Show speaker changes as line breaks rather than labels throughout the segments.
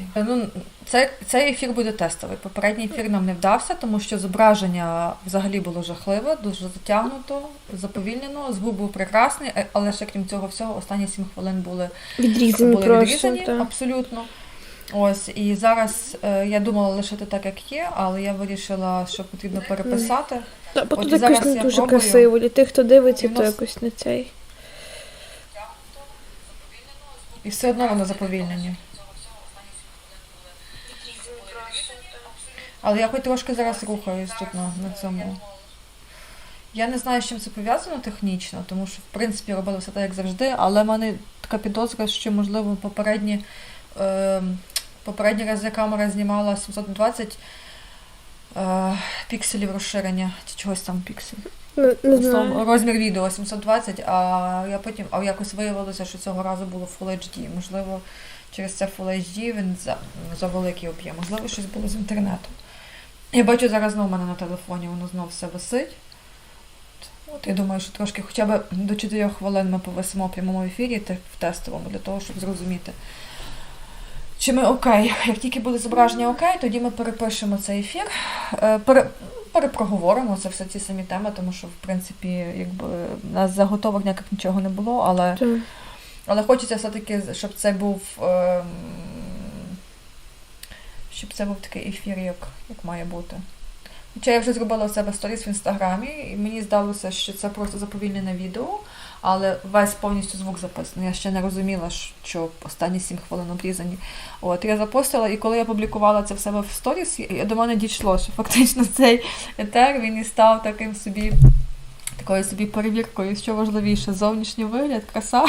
ефір. Ну, це, цей ефір буде тестовий. Попередній ефір нам не вдався, тому що зображення взагалі було жахливе, дуже затягнуто, заповільнено. Звук був прекрасний, е, але ще крім цього всього, останні 7 хвилин були
Відрізані
були
просто.
відрізані
так.
абсолютно. Ось і зараз е, я думала лишити так, як є, але я вирішила, що потрібно переписати.
Та, бо
От
тут
зараз
якось не
я
дуже
пробую.
красиво. Для тих, хто дивиться, то якось не цей.
І все одно воно заповільнені. Але я хоч трошки зараз рухаюсь тут на, на цьому. Я не знаю, з чим це пов'язано технічно, тому що, в принципі, робили все так, як завжди, але в мене така підозра, що, можливо, попередні, е, попередні рази камера знімала 720 е, пікселів розширення, чи чогось там пікселів.
Не, не знаю.
Розмір відео 720, а я потім а якось виявилося, що цього разу було Full HD. Можливо, через це HD він за, за великий об'єм. Можливо, щось було з інтернетом. Я бачу зараз знову в мене на телефоні, воно знов все висить. От я думаю, що трошки хоча б до 4 хвилин ми повисимо в прямому ефірі в тестовому для того, щоб зрозуміти. Чи ми окей? Як тільки буде зображення окей, тоді ми перепишемо цей ефір. Е, Пере, перепроговоримо це все ці самі теми, тому що, в принципі, якби у нас заготовок ніяких нічого не було, але. Але хочеться все-таки, щоб це був. ем, щоб це був такий ефір, як, як має бути. Хоча я вже зробила у себе сторіс в інстаграмі, і мені здалося, що це просто заповільнене відео, але весь повністю звук записаний. Я ще не розуміла, що останні 7 хвилин обрізані. От я запостила, і коли я публікувала це в себе в сторіс, до мене дійшло, що фактично цей етер він і став таким собі. Такою собі перевіркою, що важливіше, зовнішній вигляд, краса.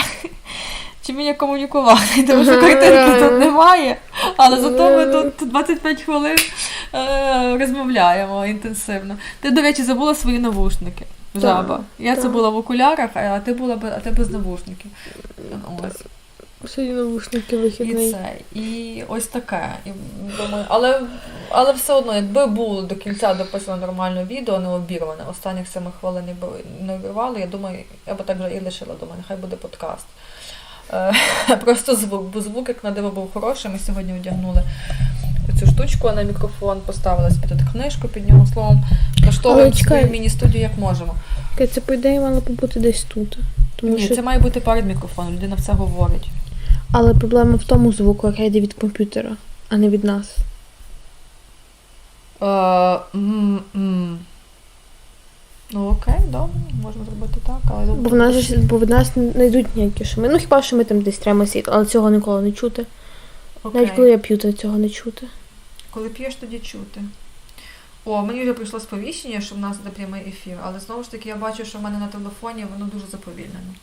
Чи вміння комунікувати, тому що картинки тут немає, але зато ми тут 25 хвилин е, розмовляємо інтенсивно. Ти, до речі, забула свої навушники. Жаба. Я це була в окулярах, а ти була б- а ти без навушників. Ось.
Сьогодні навушники
І
вихідний.
це. І ось таке. І думаю, але, але все одно, якби було до кінця дописано нормальне відео, не обірване, останніх семи хвилин не обірвали, я думаю, я би так вже і лишила думаю, нехай буде подкаст. Е, Просто звук, бо звук, як на диво, був хороший. Ми сьогодні одягнули цю штучку на мікрофон, поставили під книжку під нього словом, влаштовуємо свою міні-студію як можемо.
Це, по ідеї, мало побути десь тут. Тому
Ні,
що...
це має бути перед мікрофоном, людина все говорить.
Але проблема в тому звуку, який йде від комп'ютера, а не від нас.
Е. Ну окей, добре, можемо зробити так, але
Бо в нас ж бо від нас не йдуть ніякі шуми. Ну хіба що ми там десь світло, але цього ніколи не чути.
окей.
Навіть коли я п'ю, то цього не чути.
Коли п'єш, тоді чути. О, мені вже прийшло сповіщення, що в нас буде прямий ефір, але знову ж таки я бачу, що в мене на телефоні воно дуже заповільнено.